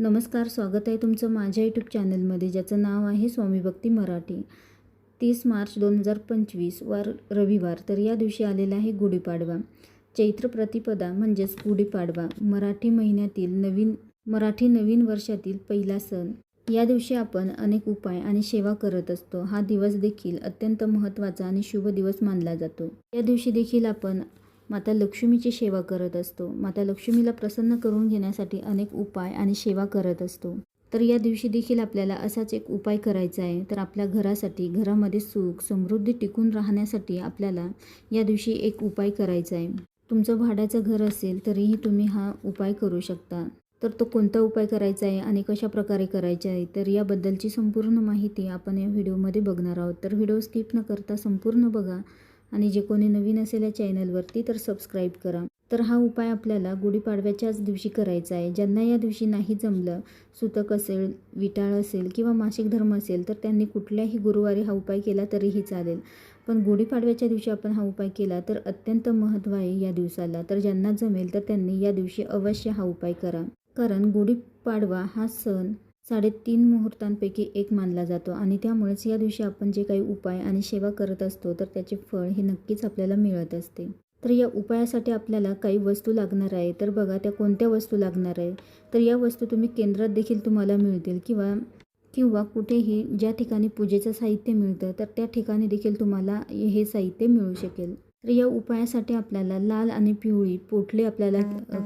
नमस्कार स्वागत आहे तुमचं माझ्या यूट्यूब चॅनलमध्ये ज्याचं नाव आहे स्वामी भक्ती मराठी. तीस मार्च दोन हजार पंचवीस वार रविवार तर या दिवशी आलेला आहे गुढीपाडवा. चैत्र प्रतिपदा म्हणजेच गुढीपाडवा मराठी महिन्यातील नवीन मराठी नवीन वर्षातील पहिला सण. या दिवशी आपण अनेक उपाय आणि सेवा करत असतो. हा दिवस देखील अत्यंत महत्त्वाचा आणि शुभ दिवस मानला जातो. या दिवशी देखील आपण माता लक्ष्मीची सेवा करत असतो. माता लक्ष्मीला प्रसन्न करून घेण्यासाठी अनेक उपाय आणि सेवा करत असतो. तर या दिवशी देखील आपल्याला असाच एक उपाय करायचा आहे. तर आपल्या घरासाठी घरामध्ये सुख समृद्धी टिकून राहण्यासाठी आपल्याला या दिवशी एक उपाय करायचा आहे. तुमचं भाड्याचं घर असेल तरीही तुम्ही हा उपाय करू शकता. तर तो कोणता उपाय करायचा आहे आणि कशा प्रकारे करायचा आहे तर याबद्दलची संपूर्ण माहिती आपण या व्हिडिओमध्ये बघणार आहोत. तर व्हिडिओ स्किप न करता संपूर्ण बघा. आणि जे कोणी नवीन असेल या चॅनलवरती तर सबस्क्राईब करा. तर हा उपाय आपल्याला गुढीपाडव्याच्याच दिवशी करायचा आहे. ज्यांना या दिवशी नाही जमलं सुतक असेल विटाळ असेल किंवा मासिक धर्म असेल तर त्यांनी कुठल्याही गुरुवारी हा उपाय केला तरीही चालेल. पण गुढीपाडव्याच्या दिवशी आपण हा उपाय केला तर अत्यंत महत्त्व आहे या दिवसाला. तर ज्यांना जमेल तर त्यांनी या दिवशी अवश्य हा उपाय करा. कारण गुढीपाडवा हा सण साडेतीन मुहूर्तांपैकी एक मानला जातो आणि त्यामुळेच या दिवशी आपण जे काही उपाय आणि सेवा करत असतो तर त्याचे फळ हे नक्कीच आपल्याला मिळत असते. तर या उपायासाठी आपल्याला काही वस्तू लागणार आहे तर बघा त्या कोणत्या वस्तू लागणार आहे. तर या वस्तू तुम्ही केंद्रात देखील तुम्हाला मिळतील किंवा किंवा कुठेही ज्या ठिकाणी पूजेचं साहित्य मिळतं तर त्या ठिकाणी देखील तुम्हाला हे साहित्य मिळू शकेल. तर या उपायासाठी आपल्याला लाल आणि पिवळी पोटली आपल्याला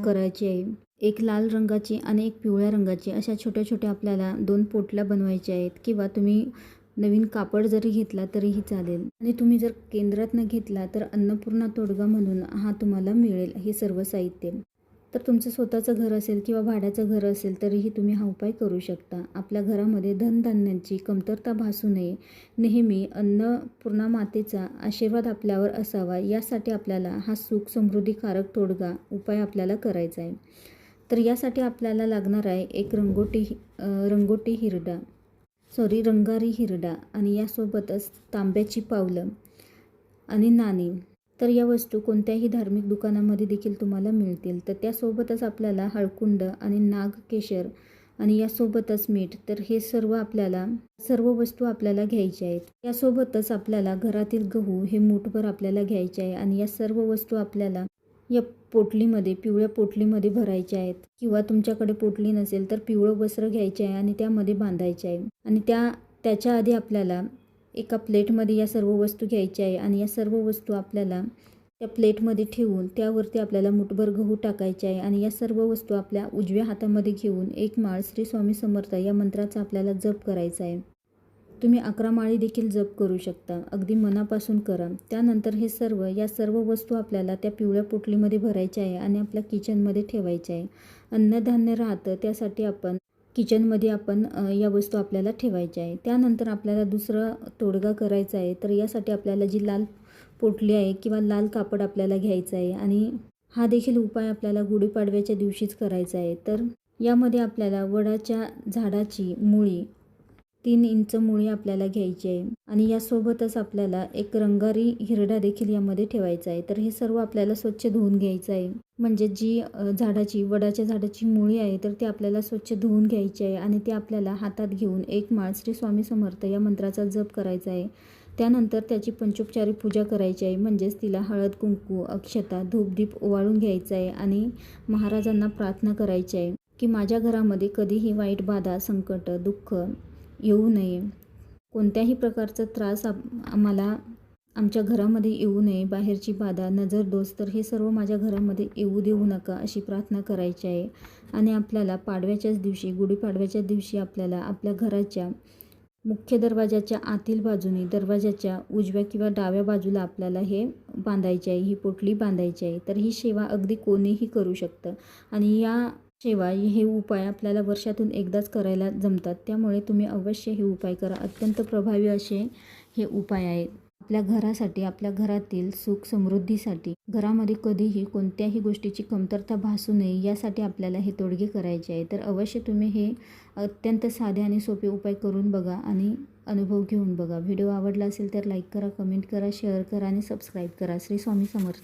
करायची आहे. एक लाल रंगाची आणि एक पिवळ्या रंगाची अशा छोट्या छोट्या आपल्याला दोन पोटल्या बनवायच्या आहेत. किंवा तुम्ही नवीन कापड जरी घेतला तरीही चालेल. आणि तुम्ही जर केंद्रात न घेतला तर अन्नपूर्णा तोडगा म्हणून हा तुम्हाला मिळेल. हे सर्व साहित्य. तर तुमचं स्वतःचं घर असेल किंवा भाड्याचं घर असेल तरीही तुम्ही हा उपाय करू शकता. आपल्या घरामध्ये धनधान्यांची कमतरता भासू नये. नेहमी अन्नपूर्णा मातेचा आशीर्वाद आपल्यावर असावा. यासाठी आपल्याला हा सुख समृद्धीकारक तोडगा उपाय आपल्याला करायचा आहे. तर यासाठी आपल्याला लागणार आहे एक रंगोटी रंगोटी हिरडा. सॉरी रंगारी हिरडा. आणि यासोबतच तांब्याची पावलं आणि नाणी. तर या वस्तू कोणत्याही धार्मिक दुकानामध्ये देखील तुम्हाला मिळतील. तर त्यासोबतच आपल्याला हळकुंड आणि नाग केशर आणि यासोबतच मीठ तर हे सर्व आपल्याला सर्व वस्तू आपल्याला घ्यायच्या आहेत. यासोबतच आपल्याला घरातील गहू हे मूठभर आपल्याला घ्यायचे आहे आणि या सर्व वस्तू आपल्याला या पोटलीमध्ये पिवळ्या पोटलीमध्ये भरायच्या आहेत. किंवा तुमच्याकडे पोटली नसेल तर पिवळं वस्त्र घ्यायचे आहे आणि त्यामध्ये बांधायचे आहे. आणि त्या त्याच्या आधी आपल्याला एका प्लेटमध्ये या सर्व वस्तू घ्यायच्या आहे आणि या सर्व वस्तू आपल्याला त्या प्लेटमध्ये ठेवून त्यावरती आपल्याला मुठभर गहू टाकायचे आहे आणि या सर्व वस्तू आपल्या उजव्या हातामध्ये घेऊन एक माळ श्री स्वामी समर्थ या मंत्राचा आपल्याला जप करायचा आहे. तुम्ही अकरा माळी देखील जप करू शकता. अगदी मनापासून करा. त्यानंतर हे सर्व या सर्व वस्तू आपल्याला त्या पिवळ्या पोटलीमध्ये भरायच्या आहे आणि आपल्या किचनमध्ये ठेवायच्या आहे. अन्नधान्य राहतं त्यासाठी आपण किचनमध्ये आपण या वस्तू आपल्याला ठेवायच्या आहे त्यानंतर आपल्याला दुसरा तोडगा करायचा आहे. तर यासाठी आपल्याला जी लाल पोटली आहे किंवा लाल कापड आपल्याला घ्यायचं आहे आणि हा देखील उपाय आपल्याला गुढीपाडव्याच्या दिवशीच करायचा आहे. तर यामध्ये आपल्याला वडाच्या झाडाची मुळी तीन इंच मुळी आपल्याला घ्यायची आहे. आणि यासोबतच आपल्याला एक रंगारी हिरडा देखील यामध्ये ठेवायचा आहे. तर हे सर्व आपल्याला स्वच्छ धुवून घ्यायचं आहे. म्हणजे जी झाडाची वडाच्या झाडाची मुळी आहे तर ती आपल्याला स्वच्छ धुवून घ्यायची आहे. आणि ती आपल्याला हातात घेऊन एक माळ श्री स्वामी समर्थ या मंत्राचा जप करायचा आहे. त्यानंतर त्याची पंचोपचारी पूजा करायची आहे. म्हणजेच तिला हळद कुंकू अक्षता धूपदीप ओवाळून घ्यायचं आहे. आणि महाराजांना प्रार्थना करायची आहे की माझ्या घरामध्ये कधीही वाईट बाधा संकट दुःख येऊ नये. कोणत्याही प्रकारचा त्रास आम्हाला आमच्या घरामध्ये येऊ नये. बाहेरची बाधा नजर दोष तर हे सर्व माझ्या घरामध्ये येऊ देऊ नका अशी प्रार्थना करायची आहे. आणि आपल्याला पाडव्याच्याच दिवशी गुढीपाडव्याच्या दिवशी आपल्याला आपल्या घराच्या मुख्य दरवाजाच्या आतील बाजूने दरवाजाच्या उजव्या किंवा डाव्या बाजूला आपल्याला हे बांधायचे आहे. ही पोटली बांधायची आहे. तर ही सेवा अगदी कोणीही करू शकतं. आणि या शिवाय हे उपाय आपल्याला वर्षातून एकदाच करायला जमतात. त्यामुळे तुम्ही अवश्य हे उपाय करा. अत्यंत प्रभावी असे हे उपाय आहेत. आपल्या घरासाठी आपल्या घरातील सुख समृद्धीसाठी घरामध्ये कधीही कोणत्याही गोष्टीची कमतरता भासू नये यासाठी आपल्याला हे तोडगे करायचे आहे. तर अवश्य तुम्ही हे अत्यंत साधे आणि सोपे उपाय करून बघा आणि अनुभव घेऊन बघा. व्हिडिओ आवडला असेल तर लाईक करा कमेंट करा शेअर करा आणि सबस्क्राईब करा. श्री स्वामी समर्थ.